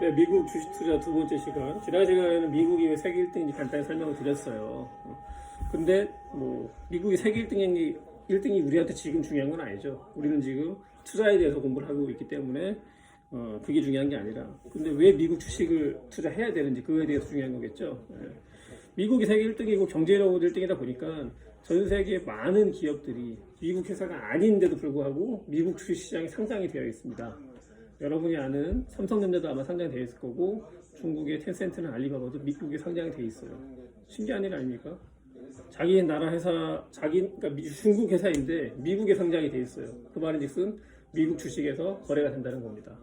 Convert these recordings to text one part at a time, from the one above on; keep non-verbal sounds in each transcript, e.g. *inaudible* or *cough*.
네, 미국 주식 투자 두 번째 시간. 지난 시간에는 미국이 왜 세계 1등인지 간단히 설명을 드렸어요. 어, 근데 뭐 미국이 세계 1등이 1등이 우리한테 지금 중요한 건 아니죠. 우리는 지금 투자에 대해서 공부를 하고 있기 때문에 어, 그게 중요한 게 아니라. 근데 왜 미국 주식을 투자해야 되는지 그거에 대해서 중요한 거겠죠. 예. 미국이 세계 1등이고 경제력으로 1등이다 보니까 전 세계 많은 기업들이 미국 회사가 아닌데도 불구하고 미국 주식 시장에 상장이 되어 있습니다. 여러분이 아는 삼성전자도 아마 되어 있을 거고 중국의 텐센트는 알리바바도 미국에 상장이 되어 있어요. 신기한 일 아닙니까? 자기 나라 회사, 자기 그러니까 미- 중국 회사인데 미국에 상장이 되어 있어요. 그 말인즉슨 미국 주식에서 거래가 된다는 겁니다.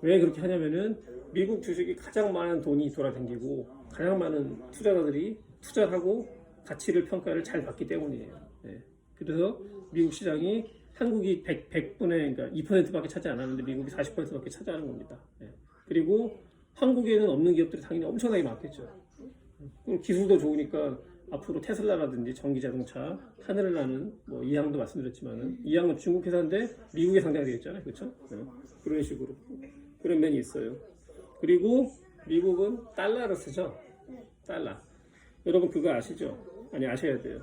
왜 그렇게 하냐면은 미국 주식이 가장 많은 돈이 돌아다니고 가장 많은 투자자들이 투자를 하고 가치를 평가를 잘 받기 때문이에요. 예. 그래서 미국 시장이 한국이 100, 100 분의 그러니까 2%밖에 차지 않았는데 미국이 40%밖에 차지하는 겁니다. 예. 그리고 한국에는 없는 기업들이 당연히 엄청나게 많겠죠. 기술도 좋으니까 앞으로 테슬라라든지 전기 자동차, 나는 뭐 이항도 말씀드렸지만은 이항은 중국 회사인데 미국에 상장되어 있잖아요, 그렇죠? 그런 식으로 그런 면이 있어요. 그리고 미국은 달러를 쓰죠, 달러. 여러분 그거 아시죠? 아니 아셔야 돼요.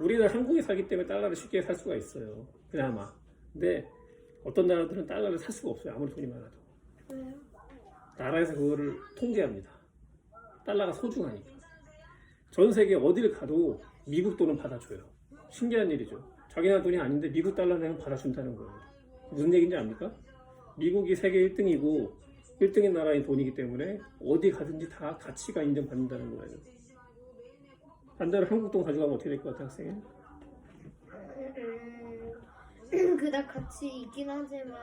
우리는 한국에 살기 때문에 달러를 쉽게 살 수가 있어요. 그나마. 근데 어떤 나라들은 달러를 살 수가 없어요. 아무리 돈이 많아도. 왜요? 나라에서 그거를 통제합니다. 달러가 소중하니까. 전 세계 어디를 가도 미국 돈은 받아줘요. 신기한 일이죠. 자기 나라 돈이 아닌데 미국 달러는 받아준다는 거예요. 무슨 얘기인지 압니까? 미국이 세계 1등이고 1등인 나라의 돈이기 때문에 어디 가든지 다 가치가 인정받는다는 거예요. 반대로 한국 돈 가져가면 어떻게 될 것 같아요, 학생이? 음, 그닥 같이 있긴 하지만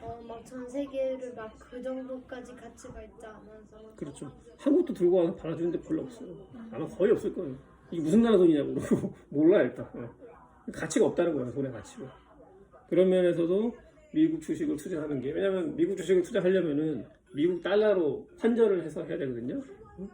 어, 막 전 세계를 막 그 정도까지 가치가 있지 않아서 그렇죠. 한국도 들고 와서 받아주는데 별로 없어요. 아마 거의 없을 거예요. 이게 무슨 나라 돈이냐고 그러고 *laughs* 몰라 일단. 예. 가치가 없다는 거예요. 돈의 가치가. 그런 면에서도 미국 주식을 투자하는 게 왜냐하면 미국 주식을 투자하려면은 미국 달러로 환전을 해서 해야 되거든요. 응?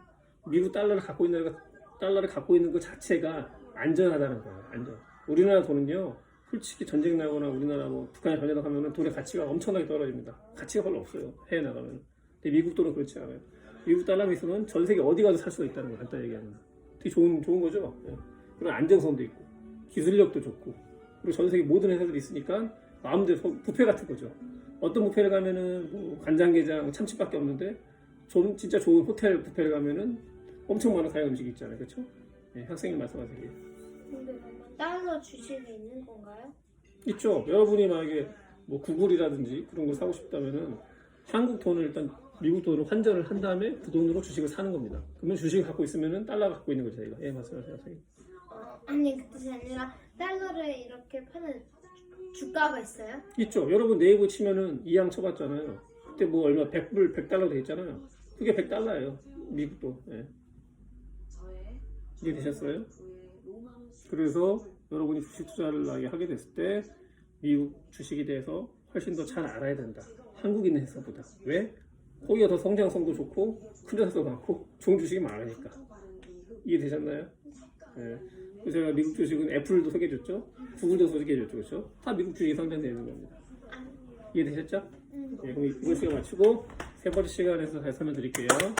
미국 달러를 갖고 있는 거 달러를 갖고 있는 것 자체가 안전하다는 거예요. 안전. 우리나라 돈은요. 솔직히 전쟁 나거나 우리나라 뭐 북한에 전쟁 나가면은 돈의 가치가 엄청나게 떨어집니다. 가치가 별로 없어요. 해외 나가면. 근데 미국 돈은 그렇지 않아요. 미국 달러가 있으면 전 세계 어디 가도 살 수가 있다는 거예요. 간단히 얘기하면. 되게 좋은 좋은 거죠. 예. 그런 안정성도 있고 기술력도 좋고 그리고 전 세계 모든 회사들이 있으니까 마음대로 소- 뷔페 같은 거죠. 어떤 뷔페를 가면은 뭐 간장게장 참치밖에 없는데 좀 진짜 좋은 호텔 뷔페를 가면은 엄청 많은 다양한 음식이 있잖아요. 그렇죠? 예, 학생님 말씀하세요. 근데 그러면 달러 주식이 있는 건가요? 있죠. 여러분이 만약에 뭐 구글이라든지 그런 걸 사고 싶다면은 한국 돈을 일단 미국 돈으로 환전을 한 다음에 그 돈으로 주식을 사는 겁니다. 그러면 주식을 갖고 있으면은 달러 갖고 있는 거죠, 저희가. 예, 말씀하세요, 선생님. 어, 아니 그 뜻이 아니라 달러를 이렇게 파는 주가가 있어요? 있죠. 여러분 네이버 치면은 이항 쳐봤잖아요. 그때 뭐 얼마 100불, 100달러 돼 있잖아요. 그게 100달러예요. 미국 돈. 예. 이해되셨어요? 그래서 여러분이 주식 투자를 하게 됐을 때 미국 주식에 대해서 훨씬 더 잘 알아야 된다. 한국인 회사보다. 왜? 거기가 더 성장성도 좋고 큰 회사도 많고 좋은 주식이 많으니까. 이해되셨나요? 예. 그래서 제가 미국 주식은 애플도 소개해줬죠. 구글도 소개해줬죠. 그렇죠? 다 미국 주식이 상장되는 겁니다. 이해되셨죠? 음. 예, 그럼 이번 시간 마치고 세 번째 시간에서 다시 설명드릴게요.